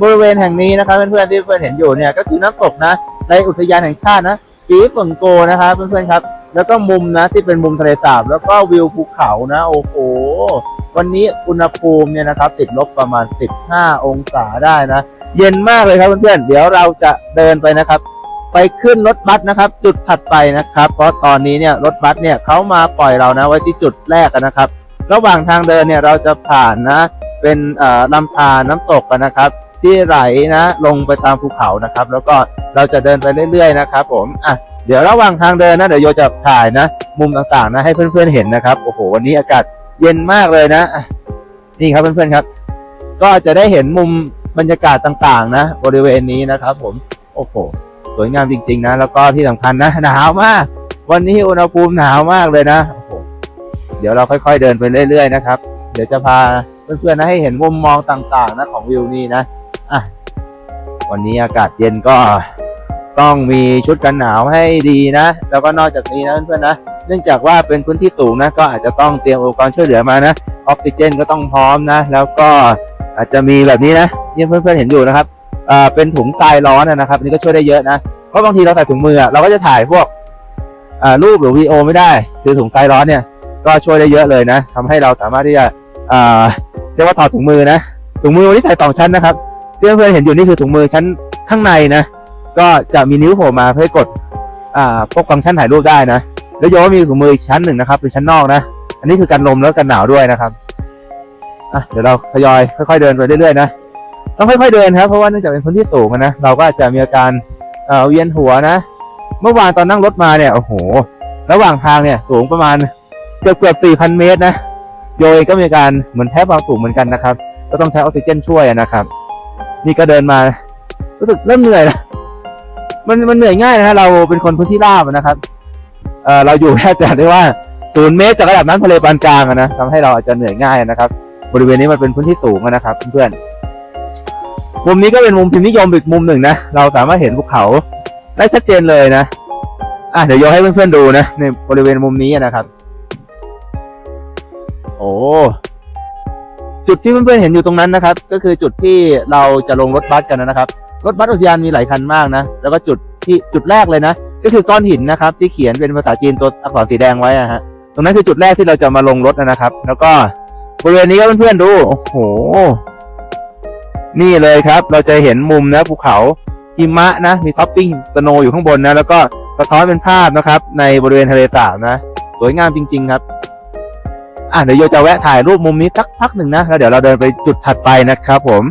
บริเวณแห่งนี้นะครับเพื่อนๆที่เพื่อนเห็นอยู่เนี่ยก็คือน้ำตกนะในอุทยานแห่งชาตินะปีฝงโกนะครับเพื่อนๆครับ แล้วก็มุมนะที่เป็นมุมทะเลสาบ แล้วก็วิวภูเขานะโอ้โหวันนี้อุณหภูมิเนี่ยนะครับ ติดลบประมาณ 15 องศาได้นะ เย็นมากเลยครับเพื่อนๆเดี๋ยวเราจะเดินไปนะครับ ไปขึ้นรถบัสนะครับ จุดถัดไปนะครับ เพราะตอนนี้เนี่ยรถบัสเนี่ยเขามาปล่อยเรานะไว้ที่จุดแรกนะครับ ระหว่างทางเดินเนี่ยเราจะผ่านนะ เป็นเอ่อลำธารน้ำตกกันนะครับ ที่ไหลนะ ลงไปตามภูเขานะครับ แล้วก็เราจะเดินไปเรื่อยๆนะครับ ผมอะเดี๋ยวระหว่างทางเดินนะเดี๋ยวโยจะถ่ายนะ มุมต่างๆนะให้เพื่อนๆเห็นนะครับโอ้โหวันนี้อากาศเย็นมากเลยนะนี่ครับเพื่อนๆครับ ก็จะได้เห็นมุมบรรยากาศต่างๆ นะ บริเวณนี้นะครับ ผมโอ้โหสวยงามจริง ๆ นะ แล้วก็ที่สำคัญนะหนาวมาก วันนี้อุณหภูมิหนาวมากเลยนะโอ้โหเดี๋ยวเราค่อย ๆ เดินไปเรื่อย ๆ นะครับ เดี๋ยวจะพาเพื่อนๆนะให้เห็นมุมมองต่างๆนะของวิวนี้นะ วันนี้อากาศเย็นก็ต้องมีชุดกันหนาวให้ดีนะ แล้วก็นอกจากนี้นะเพื่อนๆนะ เนื่องจากว่าเป็นพื้นที่สูงนะ ก็อาจจะต้องเตรียมอุปกรณ์ช่วยเหลือมานะออกซิเจนก็ต้องพร้อมนะ แล้วก็อาจจะมีแบบนี้นะที่เพื่อนๆเห็นอยู่นะครับอ่าเป็นถุงทรายร้อนนะครับอันนี่ก็ช่วยได้เยอะนะเพราะบางทีเราใส่ถุงมือเราก็จะถ่ายพวกอ่ารูปหรือวีโอไม่ได้คือถุงทรายร้อนเนี่ยก็ช่วยได้เยอะเลยนะทำให้เราสามารถที่จะอ่าเรียกว่าถอดถุงมือนะถุงมือวันนี้ใส่สองชั้นนะครับ ที่เพื่อนๆเห็นอยู่นี่คือถุงมือชั้นข้างในนะ ก็จะมีนิ้วโผล่มาเพื่อให้กดอ่าพวกฟังก์ชันถ่ายรูปได้นะ แล้วโยมีถุงมืออีกชั้นหนึ่งนะครับเป็นชั้นนอกนะ อันนี้คือกันลมแล้วกันหนาวด้วยนะครับอะเดี๋ยวเราทยอยค่อยๆเดินไปเรื่อยๆนะต้องค่อยๆเดินครับเพราะว่าเนื่องจากเป็นพื้นที่สูงนะเราก็อาจจะมีอาการเอ่อเวียนหัวนะ เมื่อวานตอนนั่งรถมาเนี่ยโอ้โห ระหว่างทางเนี่ยสูงประมาณเกือบเกือบสี่พันเมตรนะโยเองก็มีการเหมือนแพ้ความสูงเหมือนกันนะครับ ก็ต้องใช้ออกซิเจนช่วยนะครับ นี่ก็เดินมา รู้สึกเริ่มเหนื่อยแล้วมันมันเหนื่อยง่ายนะฮะเราเป็นคนพื้นที่ราบนะครับเอ่อเราอยู่แค่แต่ได้ว่าศูนย์เมตรจากระดับน้ำทะเลปานกลางนะทำให้เราอาจจะเหนื่อยง่ายนะครับ บริเวณนี้มันเป็นพื้นที่สูงนะครับ เพื่อนๆมุมนี้ก็เป็นมุมพิมพ์นิยมอีกมุมหนึ่งนะเราสามารถเห็นภูเขาได้ชัดเจนเลยนะอะเดี๋ยวโยให้เพื่อนๆดูนะในบริเวณมุมนี้นะครับ โอ้ จุดที่เพื่อนๆเห็นอยู่ตรงนั้นนะครับ ก็คือจุดที่เราจะลงรถบัสกันนะครับ รถบัสอุทยานมีหลายคันมากนะ แล้วก็จุดที่จุดแรกเลยนะ ก็คือก้อนหินนะครับ ที่เขียนเป็นภาษาจีนตัวอักษรสีแดงไว้อะฮะ ตรงนั้นคือจุดแรกที่เราจะมาลงรถนะครับ แล้วก็บริเวณนี้ก็เพื่อนๆดู โอ้โห นี่เลยครับ เราจะเห็นมุมนะภูเขาหิมะนะ มีท็อปปิ้งสโนว์อยู่ข้างบนนะ แล้วก็สะท้อนเป็นภาพนะครับ ในบริเวณทะเลสาบนะ สวยงามจริง ๆ ครับ อะเดี๋ยวโยจะแวะถ่ายรูปมุมนี้สักพักหนึ่งนะแล้วเดี๋ยวเราเดินไปจุดถัดไปนะครับผม